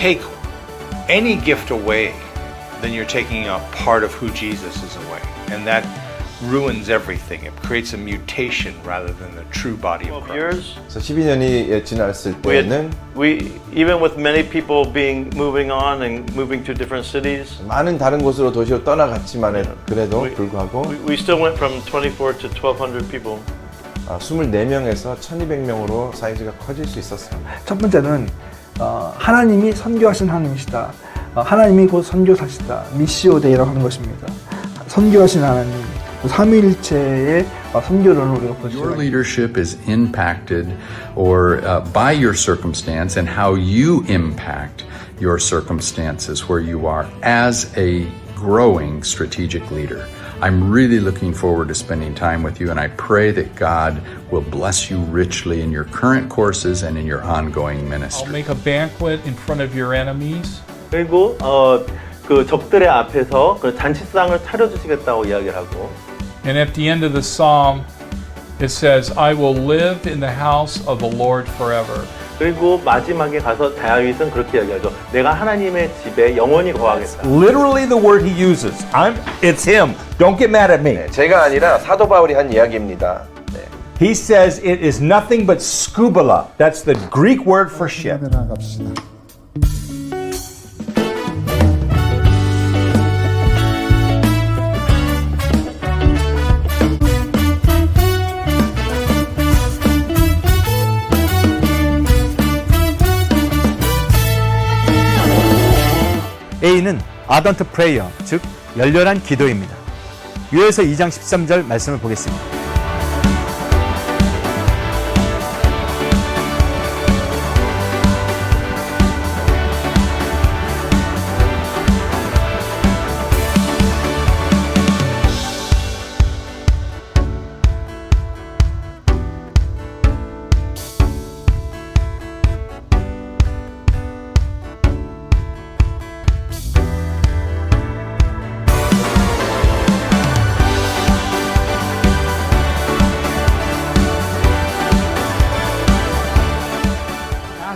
take any gift away, then you're taking a part of who Jesus is away. And that ruins everything. It creates a mutation rather than the true body of 12 Christ. years. 그래서 12년이 지났을 We, had, 때는 we even with many people being moving on and moving to different cities, 많은 다른 곳으로 도시로 떠나갔지만 그래도 We- 불구하고 we, we still went from 24 to 1,200 people. 아, 24명에서 1200명으로 사이즈가 커질 수 있었습니다. 첫 번째는 어, 하나님이 선교하신 하나님이시다. 어, 하나님이 곧 선교사시다. 미시오데이라고 하는 것입니다. 선교하신 하나님, 삼위일체의 어, 선교론을 우리가 볼 Your leadership is impacted or uh, by your circumstance and how you impact your circumstances where you are as a growing strategic leader. I'm really looking forward to spending time with you, and I pray that God will bless you richly in your current courses and in your ongoing I'll ministry. make a banquet in front of your enemies. 그리고 어, 그 적들의 앞에서 그 잔치상을 차려주시겠다고 이야기를 하고 And at the end of the psalm, it says, I will live in the house of the Lord forever. 그리고 마지막에 가서 다윗은 그렇게 이야기하죠. 내가 하나님의 집에 영원히 거하겠다. Literally the word he uses. I'm it's him. Don't get mad at me. 네, 제가 아니라 사도 바울이 한 이야기입니다. 네. He says it is nothing but scubala. That's the Greek word for ship. A는 아던트 프레이어, 즉 열렬한 기도입니다. 유에서 2장 13절 말씀을 보겠습니다.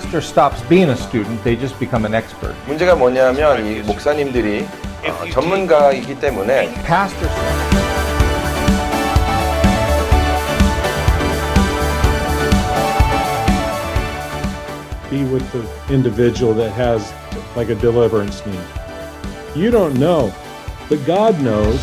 Pastor stops being a student, they just become an expert. 문제가 뭐냐면 이 목사님들이 어, 전문가이기 때문에 Pastor Be with the individual that has like a deliverance need. You don't know, but God knows.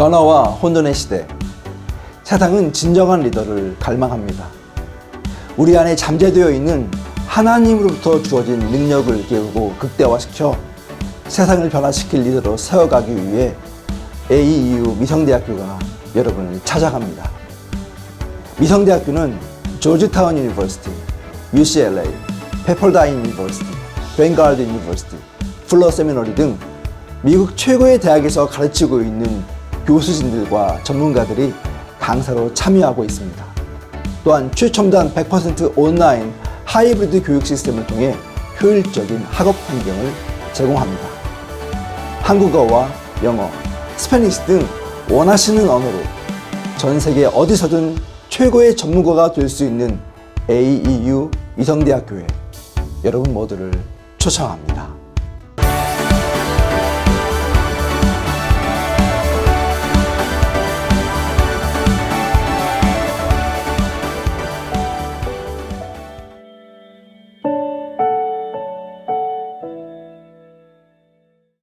변화와 혼돈의 시대. 세상은 진정한 리더를 갈망합니다. 우리 안에 잠재되어 있는 하나님으로부터 주어진 능력을 깨우고 극대화시켜 세상을 변화시킬 리더로 세워가기 위해 AEU 미성대학교가 여러분을 찾아갑니다. 미성대학교는 조지타운 유니버시티, UCLA, 페퍼다인 유니버시티, 뱅가드 유니버시티, 플러 세미너리 등 미국 최고의 대학에서 가르치고 있는 교수진들과 전문가들이 강사로 참여하고 있습니다. 또한 최첨단 100% 온라인 하이브리드 교육 시스템을 통해 효율적인 학업 환경을 제공합니다. 한국어와 영어, 스페니시 등 원하시는 언어로 전 세계 어디서든 최고의 전문가가 될 수 있는 AEU 위성대학교에 여러분 모두를 초청합니다.